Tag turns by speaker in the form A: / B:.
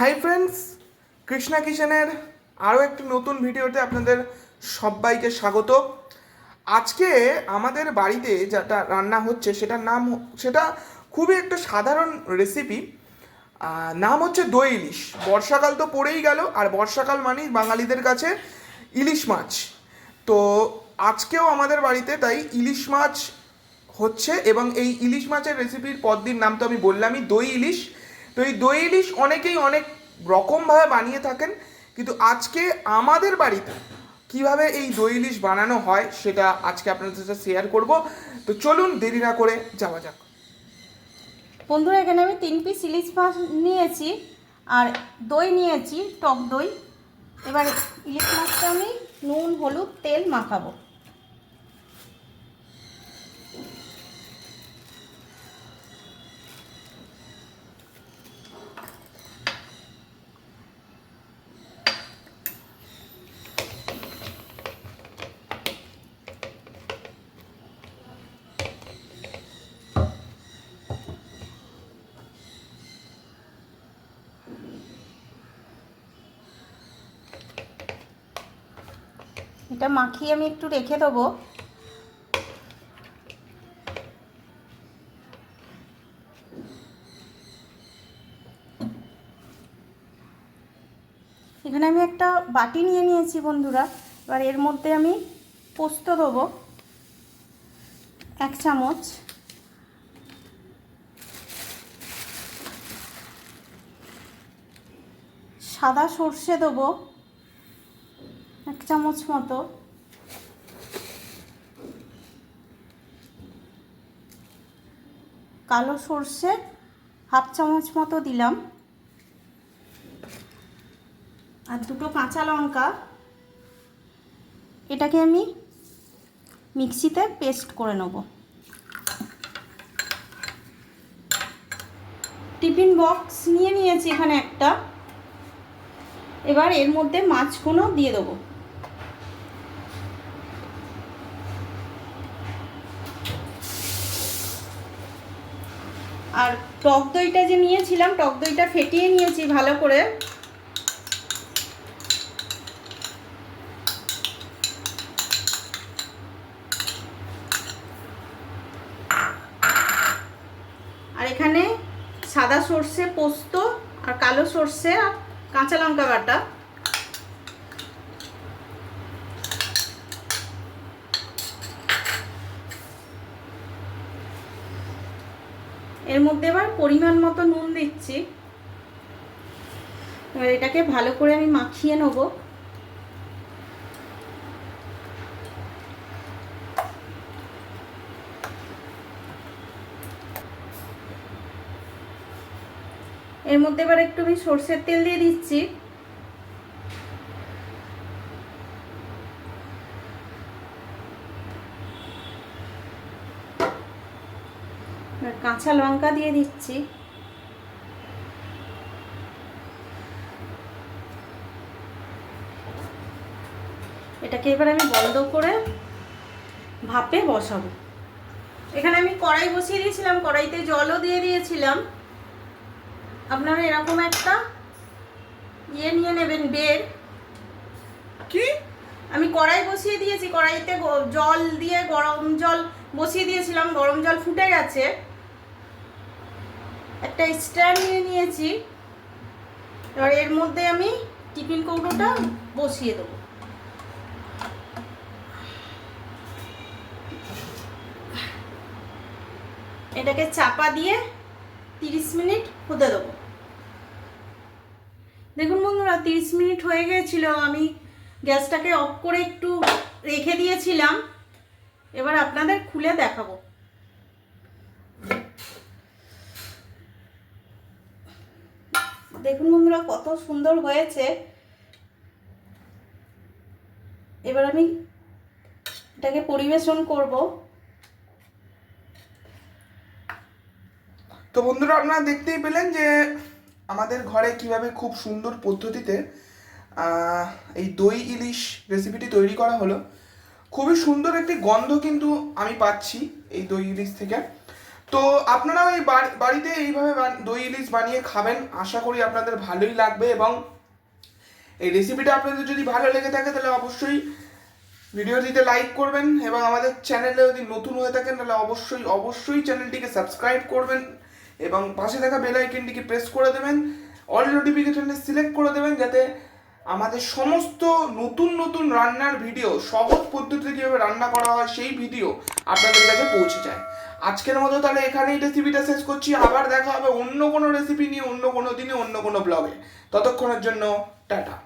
A: Hi friends Krishna কিচেনের আরও একটি নতুন ভিডিওতে আপনাদের সবাইকে স্বাগত। আজকে আমাদের বাড়িতে যেটা রান্না হচ্ছে, সেটার নাম সেটা খুবই একটা সাধারণ রেসিপি নাম হচ্ছে দই ইলিশ। বর্ষাকাল তো পড়েই গেল, আর বর্ষাকাল মানেই বাঙালিদের কাছে ইলিশ মাছ। তো আজকেও আমাদের বাড়িতে তাই ইলিশ মাছ হচ্ছে, এবং এই ইলিশ মাছের রেসিপির পদ্মির নাম তো আমি বললামই, দই ইলিশ। তো এই দই ইলিশ অনেকেই অনেক রকমভাবে বানিয়ে থাকেন, কিন্তু আজকে আমাদের বাড়িতে কীভাবে এই দই ইলিশ বানানো হয় সেটা আজকে আপনাদের সাথে শেয়ার করব। তো চলুন দেরি না করে যাওয়া যাক।
B: বন্ধুরা, এখানে আমি তিন পিস ইলিশ মাছ নিয়েছি আর দই নিয়েছি, টক দই। এবার ইলিশ মাছটা আমি নুন, হলুদ, তেল মাখাবো। এটা মাখিয়ে আমি একটু রেখে দেবো। এখানে আমি একটা বাটি নিয়ে নিয়েছি বন্ধুরা। এবার এর মধ্যে আমি পোস্ত দেবো, এক চামচ। সাদা সর্ষে দেবো। চামচ মতো। কালো সর্ষে হাফ চামচ মতো দিলাম। আর দুটো কাঁচা লঙ্কা। এটাকে আমি মিক্সিতে পেস্ট করে নেব। টিফিন বক্স নিয়ে নিয়েছি এখানে একটা। এবার এর মধ্যে মাছগুলো দিয়ে দেবো। আর টক দইটা যে নিয়েছিলাম, টক দইটা ফেটিয়ে নিয়েছি ভালো করে। আর এখানে সাদা সর্ষে পোস্ত আর কালো সর্ষে আর কাঁচা লঙ্কা বাটা। এর মধ্যে এবার পরিমাণ মতো নুন দিচ্ছি। এবার এটাকে ভালো করে আমি মাখিয়ে নেব। এর মধ্যে এবার একটু আমি সর্ষের তেল দিয়ে দিচ্ছি। কাঁচা লঙ্কা দিয়ে দিচ্ছি। এটাকে এবার আমি বন্ধ করে ভাপে বসাবো। এখানে আমি কড়াই বসিয়ে দিয়েছিলাম কড়াইতে জলও দিয়ে দিয়েছিলাম। আপনারা এরকম একটা ইয়ে নিয়ে নেবেন বের।
A: কি?
B: আমি কড়াই বসিয়ে দিয়েছি কড়াইতে জল দিয়ে গরম জল বসিয়ে দিয়েছিলাম গরম জল ফুটে গেছে। একটা স্ট্যান্ড নিয়ে নিয়েছি। এবার এর মধ্যে আমি টিফিন কৌটোটা বসিয়ে দেবো। এটাকে চাপা দিয়ে তিরিশ মিনিট হতে দেবো। দেখুন বন্ধুরা, তিরিশ মিনিট হয়ে গিয়েছিল। আমি গ্যাসটাকে অফ করে একটু রেখে দিয়েছিলাম। এবার আপনাদের খুলে দেখাবো। দেখুন বন্ধুরা, কত সুন্দর হয়েছে। এবার আমি এটাকে পরিবেশন করব।
A: তো বন্ধুরা, আপনারা দেখতেই পেলেন যে আমাদের ঘরে কীভাবে খুব সুন্দর পদ্ধতিতে এই দই ইলিশ রেসিপিটি তৈরি করা হলো। খুবই সুন্দর একটি গন্ধ কিন্তু আমি পাচ্ছি এই দই ইলিশ থেকে। তো আপনারাও এই বাড়িতে এইভাবে দই ইলিশ বানিয়ে খাবেন। আশা করি আপনাদের ভালোই লাগবে এবং এই রেসিপিটা আপনাদের যদি ভালো লেগে থাকে, তাহলে অবশ্যই ভিডিওটিতে লাইক করবেন এবং আমাদের চ্যানেলে যদি নতুন হয়ে থাকেন, তাহলে অবশ্যই অবশ্যই চ্যানেলটিকে সাবস্ক্রাইব করবেন এবং পাশে থাকা বেল আইকনটিকে প্রেস করে দেবেন। অল নোটিফিকেশনটা সিলেক্ট করে দেবেন যাতে আমাদের সমস্ত নতুন নতুন রান্নার ভিডিও সহজ পদ্ধতিতে কীভাবে রান্না করা হয়, সেই ভিডিও আপনাদের কাছে পৌঁছে যায়। আজকের মতো তাহলে এখানেই রেসিপিটা শেষ করছি। আবার দেখা হবে অন্য কোনো রেসিপি নিয়ে, অন্য কোনো দিনে, অন্য কোনো ব্লগে ততক্ষণের জন্য, টাটা।